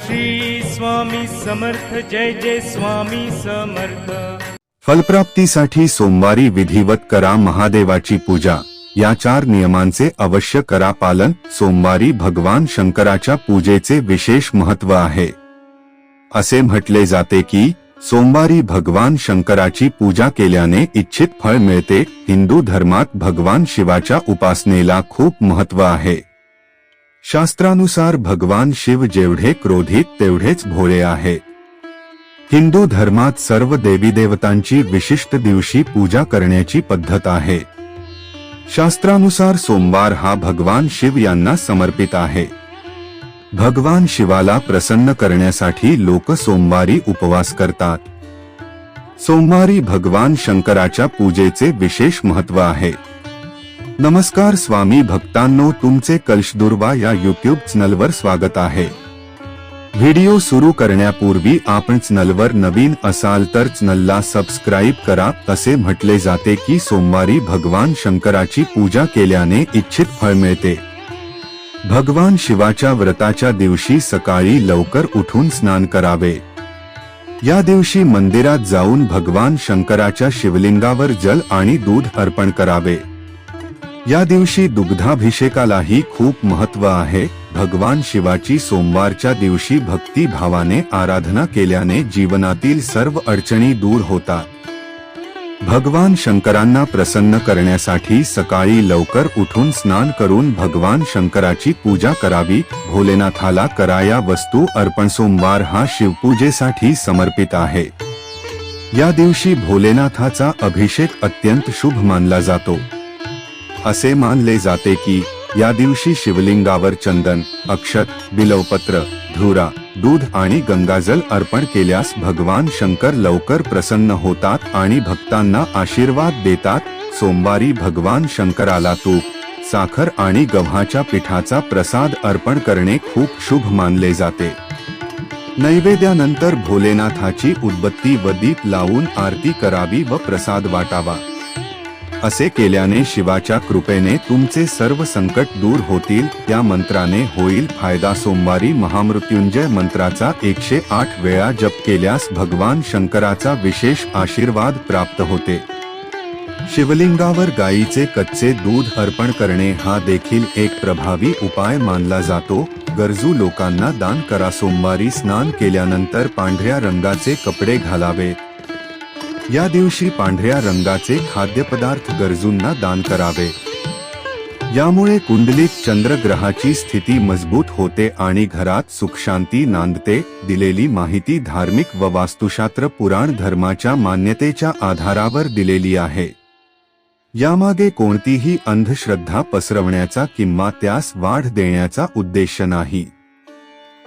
श्री स्वामी समर्थ, जय जय स्वामी समर्थ। फलप्राप्तीसाठी सोमवारी विधिवत करा महादेवाची पूजा. या चार नियमांचे अवश्य करा पालन. सोमवारी भगवान शंकराच्या पूजेचे विशेष महत्व आहे. असे म्हटले जाते की, सोमवारी भगवान शंकराची पूजा केल्याने इच्छित फळ मिळते. हिंदू धर्मात भगवान शिवाच्या उपासनेला खूप महत्व आहे. शास्त्रानुसार भगवान शिव जेवढे क्रोधित तेवढेच भोळे आहेत हिंदू धर्मात सर्व देवी देवतांची विशिष्ट दिवशी पूजा करण्याची पद्धत आहे. शास्त्रानुसार सोमवार हा भगवान शिव यांना समर्पित आहे. भगवान शिवाला प्रसन्न करण्यासाठी लोक सोमवारी उपवास करतात. सोमवारी भगवान शंकराच्या पूजेचे विशेष महत्त्व आहे. नमस्कार स्वामी भक्तांनो तुमचे कलशदुर्वा या युट्यूब चॅनलवर स्वागत आहे. व्हिडिओ सुरू करण्यापूर्वी आपण चॅनलवर नवीन असाल तर चॅनलला सबस्क्राईब करा असे म्हटले जाते की सोमवारी भगवान शंकराची पूजा केल्याने इच्छित फळ मिळते. भगवान शिवाच्या व्रताच्या दिवशी सकाळी लवकर उठून स्नान करावे. या दिवशी मंदिरात जाऊन भगवान शंकराच्या शिवलिंगावर जल आणि दूध अर्पण करावे. या दिवशी दुग्धाभिषेकालाही खूप महत्त्व आहे. भगवान शिवाची सोमवारच्या दिवशी भक्तिभावाने आराधना केल्याने जीवनातील सर्व अडचणी दूर होतात. भगवान शंकरांना प्रसन्न करण्यासाठी सकाळी लवकर उठून स्नान करून भगवान शंकराची पूजा करावी. भोलेनाथाला कराया वस्तू अर्पण सोमवार हा शिवपूजेसाठी समर्पित आहे. या दिवशी भोलेनाथाचा अभिषेक अत्यंत शुभ मानला जातो. असे मानले जाते की या दिवशी शिवलिंगावर चंदन अक्षत बिलवपत्र धुरा दूध आणि गंगाजल अर्पण केल्यास भगवान शंकर लवकर प्रसन्न होतात आणि भक्तांना आशीर्वाद देतात. सोमवारी भगवान शंकराला तूप साखर आणि गव्हाच्या पिठाचा प्रसाद अर्पण करणे खूप शुभ मानले जाते. नैवेद्यानंतर भोलेनाथाची उदबत्ती व दीप लावून आरती करावी व प्रसाद वाटावा. असे केल्याने शिवाच्या कृपेने तुमचे सर्व संकट दूर होतील त्या मंत्राने होईल फायदा. सोमवारी महामृत्युंजय मंत्राचा एकशे आठ वेळा जप केल्यास भगवान शंकराचा विशेष आशीर्वाद प्राप्त होते. शिवलिंगावर गायीचे कच्चे दूध अर्पण करणे हा देखील एक प्रभावी उपाय मानला जातो. गरजू लोकांना दान करा. सोमवारी स्नान केल्यानंतर पांढऱ्या रंगाचे कपडे घालावेत. या दिवशी पांढऱ्या रंगाचे खाद्यपदार्थ गरजूंना दान करावे. यामुळे कुंडलीत चंद्रग्रहाची स्थिती मजबूत होते आणि घरात सुखशांती नांदते दिलेली माहिती धार्मिक व वास्तुशास्त्र पुराण धर्माच्या मान्यतेच्या आधारावर दिलेली आहे. यामागे कोणतीही अंधश्रद्धा पसरवण्याचा किंवा त्यास वाढ देण्याचा उद्देश नाही.